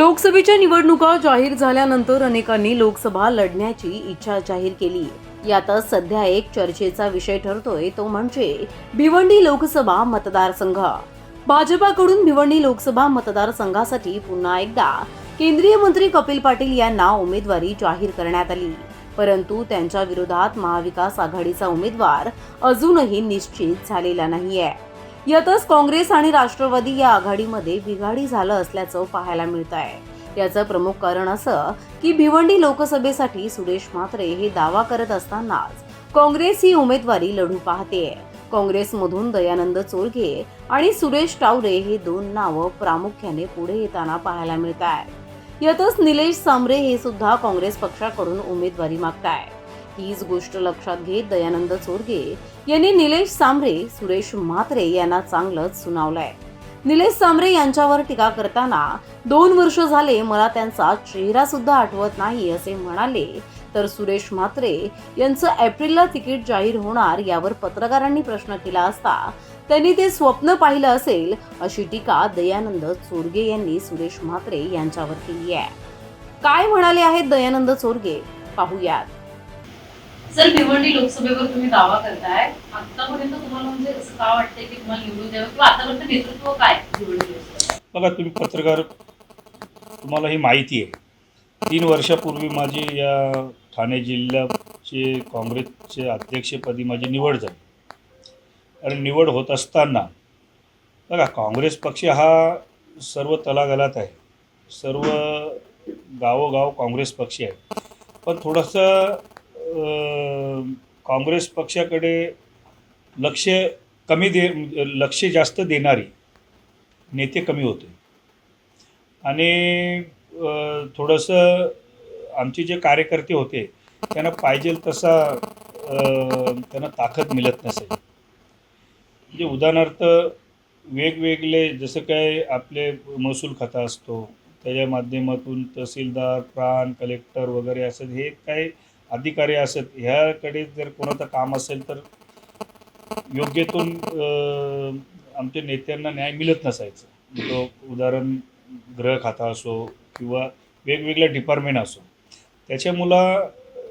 लोकसभेच्या निवडणुका जाहीर झाल्यानंतर अनेकांनी लोकसभा लढण्याची इच्छा जाहीर केली यातच सध्या एक चर्चेचा विषय ठरतोय तो म्हणजे भिवंडी लोकसभा मतदारसंघ. भाजपाकडून भिवंडी लोकसभा मतदारसंघासाठी पुन्हा एकदा केंद्रीय मंत्री कपिल पाटील यांना उमेदवारी जाहीर करण्यात आली. परंतु त्यांच्या विरोधात महाविकास आघाडीचा उमेदवार अजूनही निश्चित झालेला नाहीये. यातच काँग्रेस आणि राष्ट्रवादी या आघाडीमध्ये बिघाडी झालं असल्याचं पाहायला मिळत आहे. याचं प्रमुख कारण असं की भिवंडी लोकसभेसाठी सुरेश म्हात्रे हे दावा करत असतानाच काँग्रेस ही उमेदवारी लढू पाहते. काँग्रेसमधून दयानंद चोरगे आणि सुरेश टावरे हे दोन नावं प्रामुख्याने पुढे येताना पाहायला मिळत आहे. यातच निलेश सांबरे हे सुद्धा काँग्रेस पक्षाकडून उमेदवारी मागताय हीच गोष्ट लक्षात घेत दयानंद चोरगे यांनी निलेश सांबरे सुरेश म्हात्रे यांना चांगलंच सुनावलंय. निलेश सांबरे यांच्यावर टीका करताना दोन वर्ष झाले मला त्यांचा चेहरा सुद्धा आठवत नाही असे म्हणाले तर सुरेश म्हात्रे यांचं एप्रिलला तिकीट जाहीर होणार यावर पत्रकारांनी प्रश्न केला असता त्यांनी ते स्वप्न पाहिलं असेल अशी टीका दयानंद चोरगे यांनी सुरेश म्हात्रे यांच्यावर केली आहे. काय म्हणाले आहेत दयानंद चोरगे? पाहूयात. सर भिवंडी लोकसभेवर तुम्ही दावा करताय आतापर्यंत तुम्हाला म्हणजे असं का वाटतंय की तुम्हाला निवडून द्यावं किंवा आतापर्यंत नेतृत्व काय भिवंडी बघा तुम्ही पत्रकार तुम्हाला ही माहिती आहे. तीन वर्षापूर्वी माझी या ठाणे जिल्ह्याचे काँग्रेसचे अध्यक्षपदी माझी निवड झाली. आणि निवड होत असताना बघा काँग्रेस पक्ष हा सर्व तलागलात आहे. सर्व गावोगाव काँग्रेस पक्ष आहे. पण थोडंसं काँग्रेस पक्षाकडे लक्ष कमी दे लक्ष जास्त देणारी नेते कमी होते. आणि थोडंसं आमचे जे कार्यकर्ते होते त्यांना पाहिजे तसा त्यांना ताकद मिळत नसेल म्हणजे उदाहरणार्थ वेगवेगळे जसं काय आपले महसूल खाता असतो त्याच्या माध्यमातून तहसीलदार प्राण कलेक्टर वगैरे असं हे काही अधिकारी असत ह्याकडे जर कोणाचं काम असेल तर योग्यतून आमच्या नेत्यांना न्याय मिळत नसायचं. तो उदाहरण ग्रह खाता असो किंवा वेगवेगळ्या डिपार्टमेंट असो. त्याच्यामुळं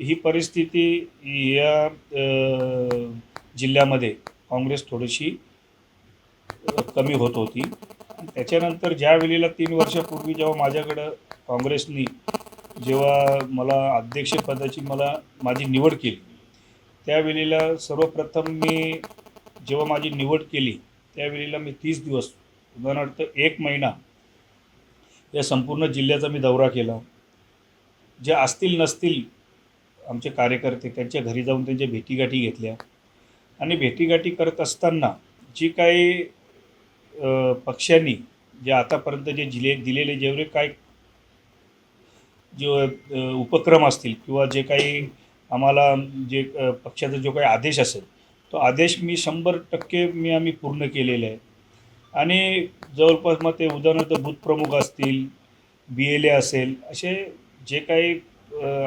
ही परिस्थिती या जिल्ह्यामध्ये काँग्रेस थोडीशी कमी होत होती. त्याच्यानंतर ज्या वेळेला तीन वर्षापूर्वी जेव्हा माझ्याकडं काँग्रेसनी जेव्हा मला अध्यक्षपदाची मला माझी निवड केली त्यावेळेला सर्वप्रथम मी जेव्हा माझी निवड केली त्यावेळेला मी तीस दिवस उदाहरणार्थ एक महिना या संपूर्ण जिल्ह्याचा मी दौरा केला. जे असतील नसतील आमचे कार्यकर्ते त्यांच्या घरी जाऊन त्यांच्या भेटीगाठी घेतल्या. आणि भेटीगाठी करत असताना जी काही पक्षांनी जे आतापर्यंत जे जिले दिलेले जेवढे काय जे उपक्रम असतील किंवा जे काही आम्हाला जे पक्षाचा जो काही आदेश असेल तो आदेश मी शंभर टक्के मी आम्ही पूर्ण केलेले आहे. आणि जवळपास मग ते उदाहरणार्थ बूथप्रमुख असतील बी एल ए असेल असे जे काही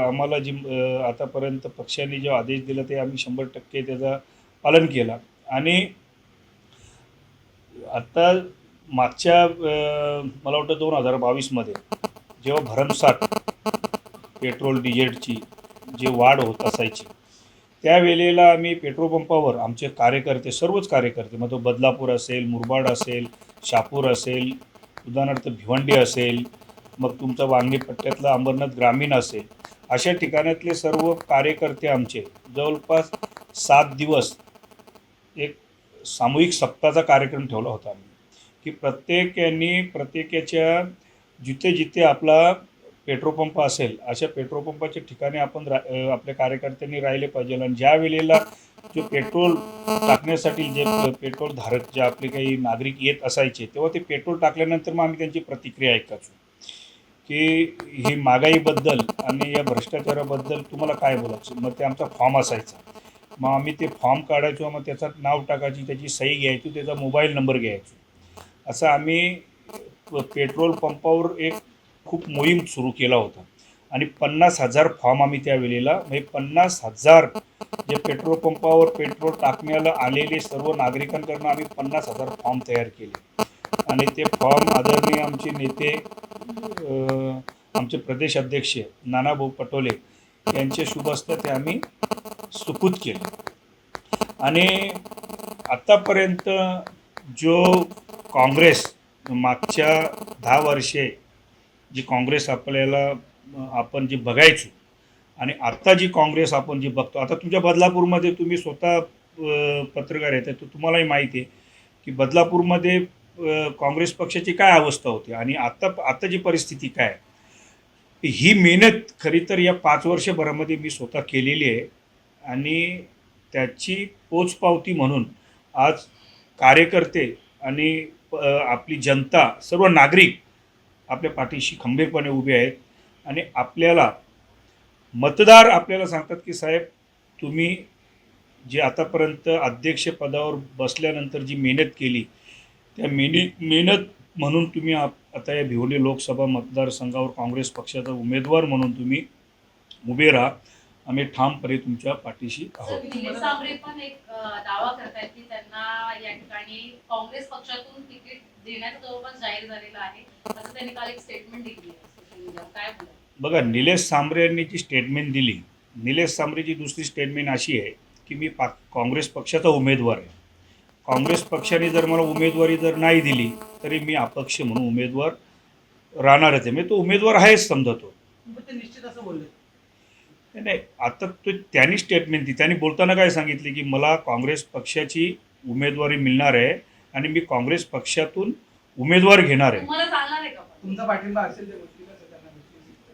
आम्हाला जी आतापर्यंत पक्षांनी जो आदेश दिला ते आम्ही शंभर टक्के त्याचा पालन केला. आणि आत्ता मागच्या मला वाटतं दोन हजार बावीसमध्ये जेव्हा भरमसाठ पेट्रोल डिझेलची जे वाढ होत असायची त्यावेळेला आम्ही पेट्रोल पंपावर आमचे कार्यकर्ते सर्वच कार्यकर्ते मग तो बदलापूर असेल मुरबाड असेल शापूर असेल उदाहरणार्थ भिवंडी असेल मग तुमचा वांगणी पट्ट्यातला अंबरनाथ ग्रामीण असेल अशा ठिकाणातले सर्व कार्यकर्ते आमचे जवळपास सात दिवस एक सामूहिक सप्ताहाचा कार्यक्रम ठेवला होता आम्ही की प्रत्येक यांनी प्रत्येकाच्या जिथे जिथे आपला पेट्रोल पंप असेल अशा पेट्रोल पंपाच्या ठिकाणी आपण रा आपल्या कार्यकर्त्यांनी राहिले पाहिजे. आणि ज्या वेळेला जे पेट्रोल टाकण्यासाठी जे पेट्रोल धारक जे आपले काही नागरिक येत असायचे तेव्हा ते पेट्रोल टाकल्यानंतर मग आम्ही त्यांची प्रतिक्रिया ऐकायचो. की ही महागाईबद्दल आणि या भ्रष्टाचाराबद्दल तुम्हाला काय बोलायचं? मग ते आमचा फॉर्म असायचा. मग आम्ही ते फॉर्म काढायचो मग त्याचं नाव टाकायची त्याची सही घ्यायची त्याचा मोबाईल नंबर घ्यायचो. असं आम्ही पेट्रोल पंपावर एक खूप मोहीम सुरू केला होता. आणि पन्नास हजार फॉर्म आम्ही त्या वेळेला म्हणजे पन्नास हजार जे पेट्रोल पंपावर पेट्रोल टाकण्याला आलेले सर्व नागरिकांकडनं आम्ही पन्नास हजार फॉर्म तयार केले. आणि ते फॉर्म आदरणीय आमचे नेते आमचे प्रदेश अध्यक्ष नानाभाऊ पटोले यांचे शुभ असतं ते आम्ही सुपूत केले. आणि आत्तापर्यंत जो काँग्रेस मागच्या दहा वर्षे जी काँग्रेस आपल्याला आपण जी बघायचो आणि आत्ता जी काँग्रेस आपण जी बघतो आता तुमच्या बदलापूरमध्ये तुम्ही स्वतः पत्रकार आहेत तर तुम्हालाही माहिती आहे की बदलापूरमध्ये काँग्रेस पक्षाची काय अवस्था होती आणि आत्ता आत्ता जी परिस्थिती काय ही मेहनत खरी तर या पाच वर्षभरामध्ये मी स्वतः केलेली आहे आणि त्याची पोचपावती म्हणून आज कार्यकर्ते आणि आपली जनता सर्व नागरिक आपल्या पाठीशी खंबीरपणे उभे आहेत. आणि आपल्याला मतदार आपल्याला सांगतात की साहेब तुम्ही जे आतापर्यंत अध्यक्षपदावर बसल्यानंतर जी मेहनत केली त्या मेहनी मेहनत म्हणून तुम्ही आप- आता या भिवली लोकसभा मतदारसंघावर काँग्रेस पक्षाचा उमेदवार म्हणून तुम्ही उभे राहा. आम्ही ठामपणे तुमच्या पाठीशी आहोत. पण एक दावा करतायत की त्यांना या ठिकाणी काँग्रेस पक्षातून तिकीट देण्याचं जवळपास जाहीर झालेलं आहे. असं त्यांनी काल एक स्टेटमेंट दिली आहे सोशल मीडियावर काय बोला बघा निलेश सांबरे यांनी जी स्टेटमेंट दिली निलेश सांबरेची दुसरी स्टेटमेंट अशी आहे की मी पा काँग्रेस पक्षाचा उमेदवार आहे. काँग्रेस पक्षाने जर मला उमेदवारी जर नाही दिली तरी मी अपक्ष म्हणून उमेदवार राहणारच आहे. म्हणजे तो उमेदवार आहेच समजतो पण ते निश्चित असं बोलले. नाही, नाही आता तो त्यांनी स्टेटमेंट दिली. त्यांनी बोलताना काय सांगितले की मला काँग्रेस पक्षाची उमेदवारी मिळणार आहे आणि मी काँग्रेस पक्षातून उमेदवार घेणार आहे? तुमचा पाठिंबा असेल.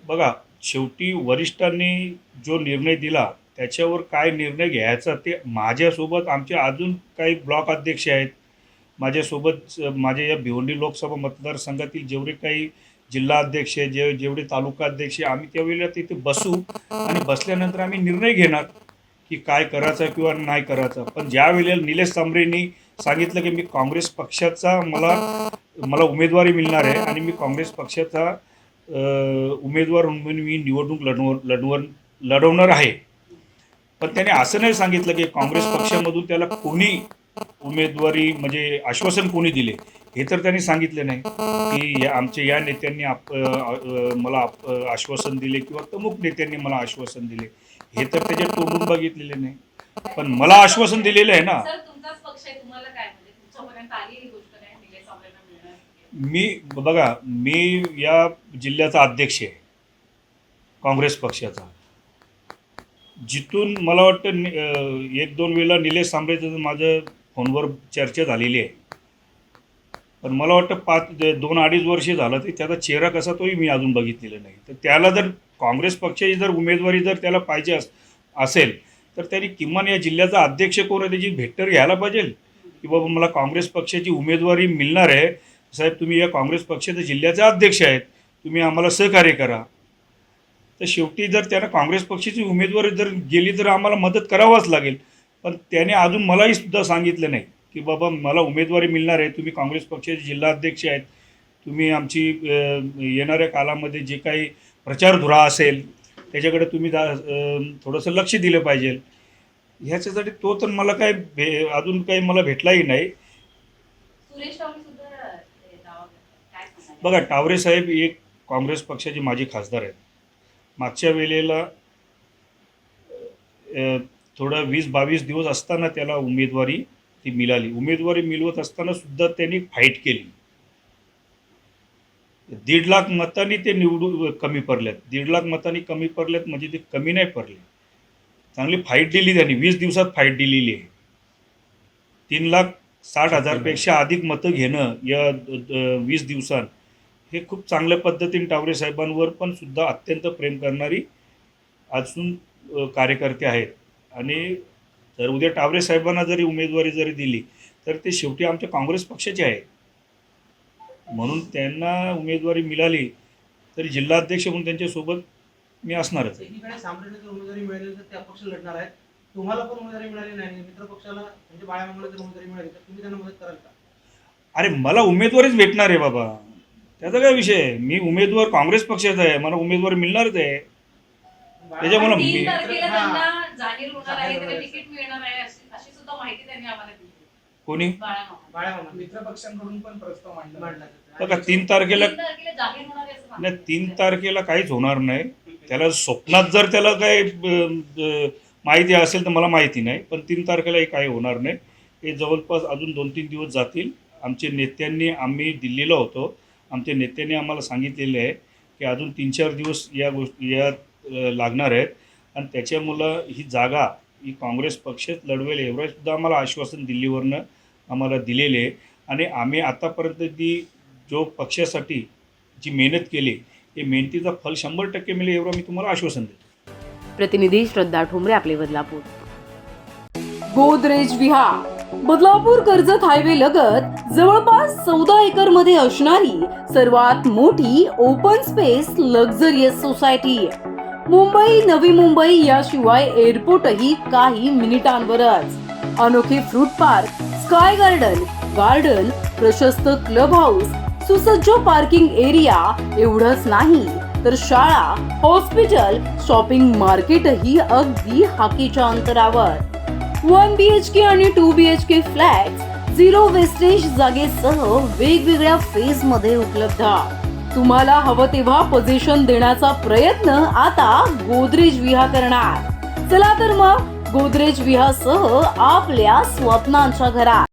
बघा शेवटी वरिष्ठांनी जो निर्णय दिला त्याच्यावर काय निर्णय घ्यायचा ते माझ्यासोबत आमचे अजून काही ब्लॉक अध्यक्ष आहेत माझ्यासोबत माझ्या या भिवंडी लोकसभा मतदारसंघातील जेवढे काही जिल्हा अध्यक्ष आहे, जे जेवढे तालुका अध्यक्ष आहे, आम्ही त्यावेळेला तिथे बसू आणि बसल्यानंतर आम्ही निर्णय घेणार की काय करायचं किंवा नाही करायचं पण ज्या वेळेला निलेश सांबरेंनी सांगितलं की मी काँग्रेस पक्षाचा मला मला उमेदवारी मिळणार आहे आणि मी काँग्रेस पक्षाचा उमेदवार म्हणून मी निवडणूक लढवणार लढवण लढवणार आहे. पण त्याने असं नाही सांगितलं की काँग्रेस पक्षामधून त्याला कोणी उमेदवारी म्हणजे आश्वासन कोणी दिले? हे तर त्यांनी सांगितले नाही. की या आमच्या या नेत्यांनी आप मला आश्वासन दिले किंवा प्रमुख नेत्यांनी मला आश्वासन दिले. हे तर त्याच्या तोंडून बघितलेले नाही. पण मला आश्वासन दिलेलं आहे ना. तुमचाच पक्ष आहे तुम्हाला काय म्हणजे तुमच्यापर्यंत आली गोष्ट काय म्हणजे निलेश मिळणार मी बघा मी या जिल्ह्याचा अध्यक्ष आहे काँग्रेस पक्षाचा. जिथून मला वाटतं एक दोन वेळेला निलेश सांबळेचं माझं फोनवर चर्चा झालेली आहे. पण मला वाटतं पाच दोन अडीच वर्ष झालं ते त्याचा चेहरा कसा तोही मी अजून बघितलेला नाही. तर त्याला जर काँग्रेस पक्षाची जर उमेदवारी जर त्याला पाहिजे अस असेल तर त्यांनी किमान या जिल्ह्याचा अध्यक्ष कोण आहे? त्याची भेटर घ्यायला पाहिजे? की बाबा मला काँग्रेस पक्षाची उमेदवारी मिळणार आहे? साहेब तुम्ही या काँग्रेस पक्षाचे जिल्ह्याचे अध्यक्ष आहेत. तुम्ही आम्हाला सहकार्य करा. तर शेवटी जर त्यानं काँग्रेस पक्षाची उमेदवारी जर गेली तर आम्हाला मदत करावाच लागेल. पण त्याने अजून मलाही सुद्धा सांगितलं नाही की बाबा मला उमेदवारी मिळणार आहे. तुम्ही काँग्रेस पक्षाचे जिल्हाध्यक्ष आहेत. तुम्ही आमची येणाऱ्या कालामध्ये जे काही प्रचारधुरा असेल त्याच्याकडे तुम्ही दा थोडंसं लक्ष दिलं पाहिजे. ह्याच्यासाठी तो तर मला काय भे अजून काही मला भेटलाही नाही. बघा टावरे साहेब एक काँग्रेस पक्षाचे माजी खासदार आहेत. मागच्या वेळेला थोडं वीस बावीस दिवस असताना त्याला उमेदवारी ती मिळाली. उमेदवारी मिळवत असताना सुद्धा त्यांनी फाईट केली. दीड लाख मतांनी ते निवडून कमी पडल्यात. दीड लाख मतांनी कमी पडल्यात म्हणजे ते कमी नाही पडले. चांगली फाईट दिली त्यांनी. वीस दिवसात फाईट दिलेली आहे. तीन लाख साठ हजारपेक्षा अधिक मतं घेणं या वीस दिवसात हे खूप चांगल्या पद्धतीने टावरे साहेबांवर पण सुद्धा अत्यंत प्रेम करणारी अजून कार्यकर्ते आहेत. आणि जर उद्या टावरे साहेबांना जरी उमेदवारी जरी दिली तर ते शेवटी आमच्या काँग्रेस पक्षाचे आहेत. म्हणून त्यांना उमेदवारी मिळाली तरी जिल्हाध्यक्ष म्हणून त्यांच्यासोबत मी असणारच आहे. एकीकडे उमेदवारी मिळाली तर ते अपक्ष लढणार आहेत. तुम्हाला पण उमेदवारी मिळाली नाही? मित्र पक्षाला म्हणजे जर उमेदवारी मिळाली तर तुम्ही त्यांना मदत कराल का? अरे मला उमेदवारीच भेटणार आहे बाबा. त्याचा काय विषय आहे? मी उमेदवार काँग्रेस पक्षाचा आहे. मला उमेदवार मिळणारच आहे. त्याच्यामुळं बाळामामा- मी- तीन तारखेला. त्यांना जाहीर होणार आहे जाहीर त्याला होणार आहे. तिकीट मिळणार आहे अशी अशी सुद्धा माहिती त्यांनी आम्हाला दिली. कोणी? मित्र पक्षांकडून पण प्रस्ताव मांडला मांडला बघा तीन तारखेला तीन तारखेला जाहीर होणार आहे असं नाही. तीन तारखेला काहीच होणार नाही. त्याला स्वप्नात जर त्याला काही माहिती असेल तर मला माहिती नाही पण तीन तारखेलाही काही होणार नाही. हे जवळपास अजून दोन तीन दिवस जातील. आमचे नेत्यांनी आम्ही दिल्लीला होतो. आमच्या नेत्यांनी आम्हाला सांगितलेले आहे की अजून तीन चार दिवस या गोष्टी या लागणार आहेत. आणि त्याच्यामुळं ही जागा ही काँग्रेस पक्षच लढवेल एवढं सुद्धा आम्हाला आश्वासन दिल्लीवरनं आम्हाला दिलेले आहे. आणि आम्ही आतापर्यंत ती जो पक्षासाठी जी मेहनत केली हे मेहनतीचं फल शंभर टक्के मिळेल एवढं मी तुम्हाला आश्वासन देतो. प्रतिनिधी श्रद्धा ठोंबरे आपले बदलापूर. गोदरेज विहार. बदलापूर कर्जत हायवे लगत जवळपास चौदा एकरमध्ये असणारी सर्वात मोठी open space luxurious society. Mumbai Navi Mumbai याशिवाय एअरपोर्टही काही मिनिटांवरच. अनोखे fruit park sky garden garden प्रशस्त क्लब हाऊस सुसज्ज पार्किंग एरिया एवढंच नाही तर शाळा हॉस्पिटल शॉपिंग मार्केटही अगदी हाकीच्या अंतरावर. वन बी एच के आणि two B H K flat zero wastage जागेसह वेगवेगळ्या फेजमध्ये उपलब्ध. तुम्हाला हवं तेव्हा पोझिशन देण्याचा प्रयत्न आता गोदरेज विहा करणार. चला तर मग गोदरेज विहासह आपल्या स्वप्नांच्या घरात.